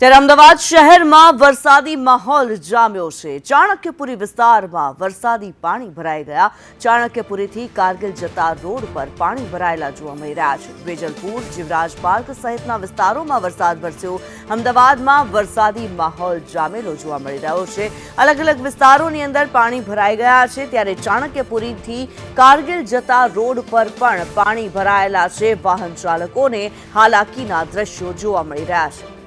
ત્યારે અમદાવાદ શહેરમાં વરસાદી માહોલ જામ્યો છે. ચાણક્યપુરી વિસ્તારમાં વરસાદી પાણી ભરાઈ ગયા. ચાણક્યપુરીથી કારગિલ જતા રોડ પર પાણી ભરાયેલા જોવા મળી રહ્યા છે. વેજલપુર, જીવરાજ પાર્ક સહિતના વિસ્તારોમાં વરસાદ વરસ્યો. અમદાવાદમાં વરસાદી માહોલ જામેલો જોવા મળી રહ્યો છે. અલગ અલગ વિસ્તારોની અંદર પાણી ભરાઈ ગયા છે. ત્યારે ચાણક્યપુરીથી કારગિલ જતા રોડ પર પણ પાણી ભરાયેલા છે. વાહન ચાલકોને હાલાકીના દ્રશ્યો જોવા મળી રહ્યા છે.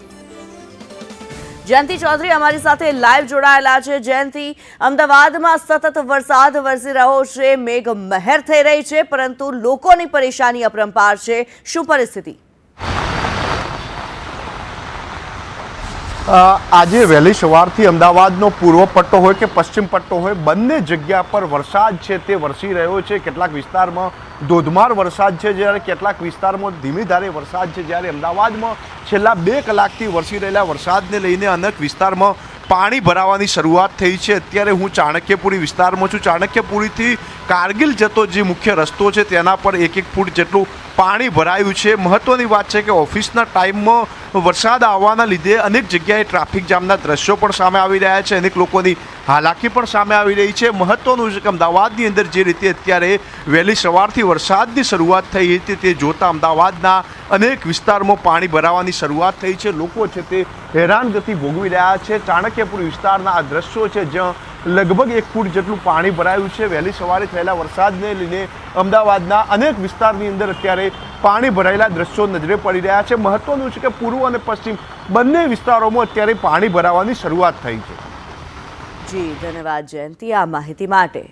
જયંતિ ચૌધરી અમારી સાથે લાઈવ જોડાયેલા છે. જયંતિ, અમદાવાદમાં સતત વરસાદ વરસી રહ્યો છે. મેઘ મહેર થઈ રહી છે, પરંતુ લોકોની પરેશાની અપરંપાર છે. શું પરિસ્થિતિ? આજે વહેલી સવારથી અમદાવાદનો પૂર્વ પટ્ટો હોય કે પશ્ચિમ પટ્ટો હોય, બંને જગ્યા પર વરસાદ છે, તે વરસી રહ્યો છે. કેટલાક વિસ્તારમાં ધોધમાર વરસાદ છે, જ્યારે કેટલાક વિસ્તારમાં ધીમી ધારે વરસાદ છે, જ્યારે અમદાવાદમાં છેલ્લા બે કલાકથી વરસી રહેલા વરસાદને લઈને અનેક વિસ્તારમાં પાણી ભરાવાની શરૂઆત થઈ છે. અત્યારે હું ચાણક્યપુરી વિસ્તારમાં છું. ચાણક્યપુરીથી કારગિલ જતો જે મુખ્ય રસ્તો છે, તેના પર એક એક ફૂટ જેટલું પાણી ભરાયું છે. મહત્ત્વની વાત છે કે ઓફિસના ટાઈમમાં વરસાદ આવવાના લીધે અનેક જગ્યાએ ટ્રાફિક જામના દ્રશ્યો પણ સામે આવી રહ્યા છે. અનેક લોકોની હાલાકી પણ સામે આવી રહી છે. મહત્વનું છે કે અમદાવાદની અંદર જે રીતે અત્યારે વહેલી સવારથી વરસાદની શરૂઆત થઈ હતી તે જોતા અમદાવાદના અનેક વિસ્તારમાં પાણી ભરાવાની શરૂઆત થઈ છે. લોકો છે તે હેરાનગતિ ભોગવી રહ્યા છે. ચાણક્યપુર વિસ્તારના આ દ્રશ્યો છે જ્યાં લગભગ એક ફૂટ જેટલું પાણી ભરાયું છે. વહેલી સવારે થયેલા વરસાદને લઈને અમદાવાદના અનેક વિસ્તારની અંદર અત્યારે પાણી ભરાયેલા દ્રશ્યો નજરે પડી રહ્યા છે. મહત્વનું છે કે પૂર્વ અને પશ્ચિમ બંને વિસ્તારોમાં અત્યારે પાણી ભરાવાની શરૂઆત થઈ છે. જી, ધન્યવાદ જયંતિ આ માહિતી માટે.